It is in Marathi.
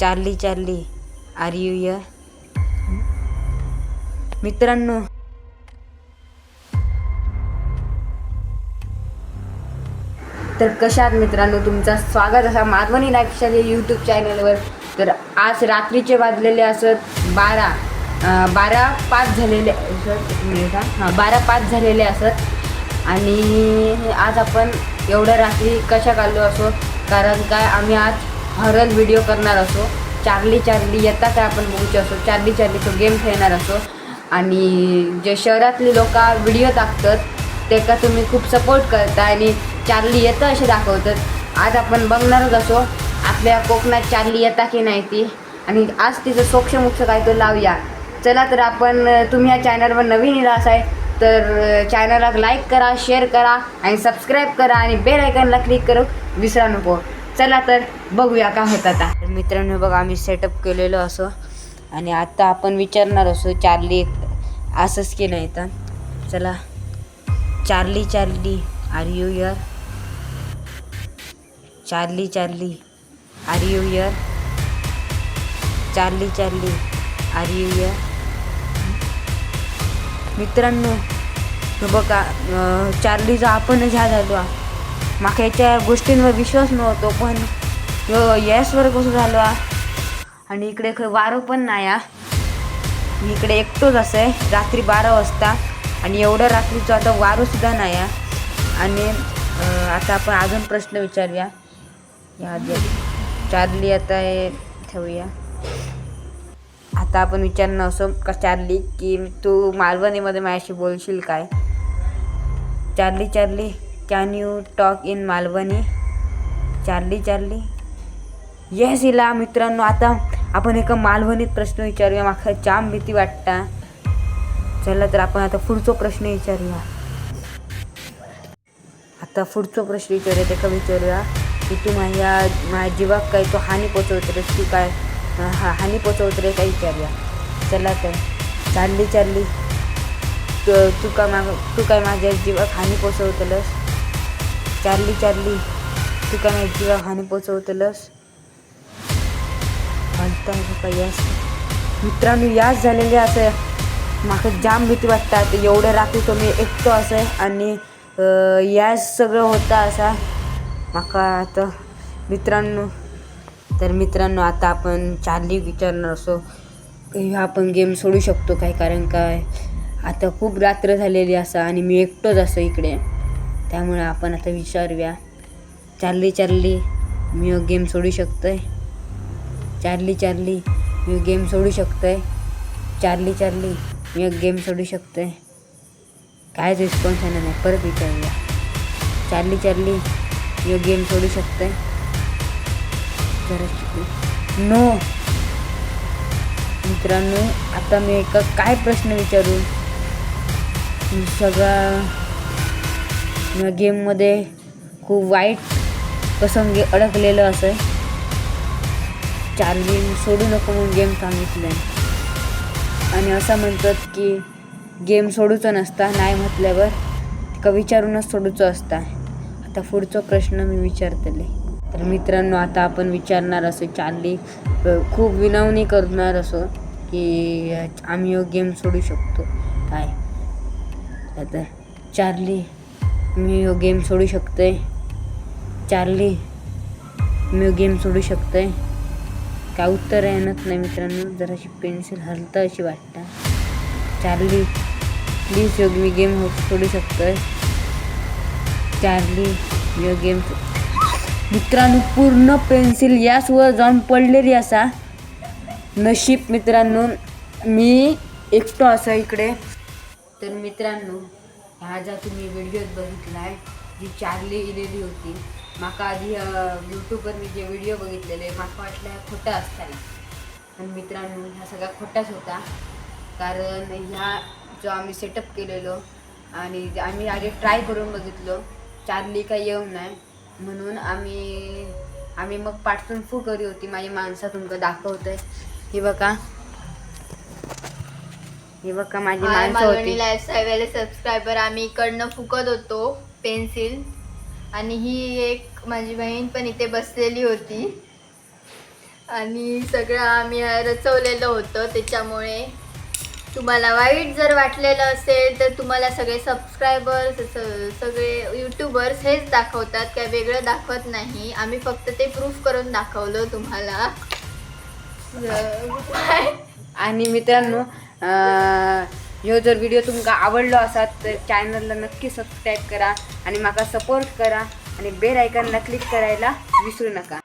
Charlie Charlie. आर यू य मित्रांनो. तर कशात मित्रांनो? तुमचा स्वागत असा माधवनी लाईफच्या यूट्यूब चॅनलवर तर आज रात्रीचे वाजलेले असत बारा. बारा पाच झालेले असत. एक हां. बारा पाच झालेले असत. आणि आज आपण एवढ्या रात्री कशा घालू असो? कारण काय? आम्ही आज हॉरर व्हिडिओ करणार असो चार्ली चार्ली येता काय आपण बघूचे असो चार्ली चार्ली तो गेम खेळणार असो. आणि जे शहरातली लोक व्हिडिओ टाकतात ते का तुम्ही खूप सपोर्ट करता आणि चार्ली येतं असे दाखवतात. आज आपण बघणारच असो आपल्या कोकणात चार्ली येता की नाही ती. आणि आज तिचं सोक्षमुक्ष काय तो लावूया. चला तर आपण तुम्ही या चॅनलवर नवीन येला असाय तर चॅनलला लाईक करा शेअर करा आणि सबस्क्राईब करा आणि बेल आयकनला क्लिक करू विसरा नको. चला तर बघूया का होत आता. मित्रांनो बघा आम्ही सेटअप केलेलो असो. आणि आता आपण विचारणार असो चार्ली असंच की नाही तर चला. Charlie Charlie are you here Charlie Charlie are you here Charlie Charlie are you here मित्रांनो बघा अं, चार्लीचा आपणच ह्या झालो. माका याच्या गोष्टींवर विश्वास नव्हतो पण यशवर कसं झालो. आणि इकडे खंय वारं पण नाही आहे इकडे एकटोच असं आहे रात्री बारा वाजता. आणि एवढं रात्रीचं आता वारंसुद्धा नाही आहे आणि आता आपण अजून प्रश्न विचारूया. या चारली चार्ली आता हे ठेवूया. आता आपण विचारणं असं का चार्ली की तू मालवणीमध्ये माझ्याशी बोलशील काय? Charlie Charlie. Can you talk in Malvani Charlie Charlie yes इला मित्रांनो आता आपण एका मालवणीत प्रश्न विचारूया. माका जाम भीती वाटता. चला तर आपण आता पुढचा प्रश्न विचारूया. आता पुढचा प्रश्न विचारूया त्याका विचारूया की तू माझ्या माझ्या जीवाक काय तो हानी पोचवतरेस तू काय? हा हानी पोचवतरे काय विचारूया. चला तर. चालली चालली तू का माग तू काय माझ्या जीवाक हानी पोचवतलंस चार्ली चार्ली. तू काय माझ्या हानी पोचवतलस म्हणता यस मित्रांनो यास झालेले असं. म्हाका जाम भीती वाटतात. एवढं एवढ्या रात्री तो मी एकटो असं आणि यास सगळं होता असा. म्हाका आता मित्रांनो तर मित्रांनो आता आपण चार्ली विचारणार असो. ह्या आपण गेम सोडू शकतो काय? कारण काय? आता खूप रात्र झालेली असा आणि मी एकटोच असो इकडे. त्यामुळे आपण आता विचारूया. चार्ली चार्ली मी ह्यो गेम सोडू शकतोय. चार्ली चार्ली मी गेम सोडू शकतोय. चार्ली चार्ली मी गेम सोडू शकतोय. कायच रिस्पॉन्स येणार नाही. परत विचारूया. चार्ली चार्ली मी गेम सोडू शकतोय. नो मित्रांनो आता मी एका काय प्रश्न विचारू? सगळा गेममध्ये खूप वाईट प्रसंगी अडकलेलं असं आहे. चार्ली सोडू नको म्हणून गेम सांगितलं आणि असं म्हणतात की गेम सोडूचं नसता नाही म्हटल्यावर का विचारूनच सोडूचं असता. आता पुढचा प्रश्न मी विचारतले. तर मित्रांनो आता आपण विचारणार असो चार्ली खूप विनवणी करणार असो की आम्ही गेम सोडू शकतो. काय? आता चार्ली मी ह्यो गेम सोडू शकते. चार्ली मी गेम सोडू शकते. काय उत्तर येणत नाही मित्रांनो जराशी पेन्सिल हलतं अशी वाटतं. चार्ली प्लीज योग मी गेम हो सोडू शकतोय चार्ली मी गेम मित्रांनो पूर्ण पेन्सिल यासवर जाऊन पडलेली असा. नशीब मित्रांनो मी एकटो असा इकडे. तर मित्रांनो ह्या ज्या तुम्ही व्हिडिओत बघितलाय जी चार्ली इलेली होती. माका आधी यूट्यूबवर मी जे व्हिडिओ बघितलेले माका वाटलं ह्या खोटा असताय पण मित्रांनो ह्या सगळ्या खोटाच होता कारण ह्या जो आम्ही सेटअप केलेलो आणि आम्ही आधी ट्राय करून बघितलो चार्ली काही येऊ नाही. म्हणून आम्ही आम्ही मग पाठवून फू करी होती. माझी माणसं तुमका दाखवतंय. हे बघा. ही बघा माझी हाय माणसं मालवणी होती. लाईफस्टाईल सबस्क्रायबर आम्ही इकडनं फुकत होतो पेन्सिल आणि ही एक माझी बहीण पण इथे बसलेली होती. आणि सगळं आम्ही रचवलेलं होतं त्याच्यामुळे तुम्हाला वाईट जर वाटलेलं असेल तर तुम्हाला सगळे सबस्क्रायबर्स सगळे यूट्यूबर्स हेच दाखवतात काय वेगळं दाखवत नाही. आम्ही फक्त ते प्रूफ करून दाखवलं तुम्हाला. अं, आणि मित्रांनो ह्यो जर व्हिडिओ तुमका आवडलो असात तर चॅनलला नक्की सबस्क्राईब करा आणि म्हाका सपोर्ट करा आणि बेल आयकनला क्लिक करायला विसरू नका.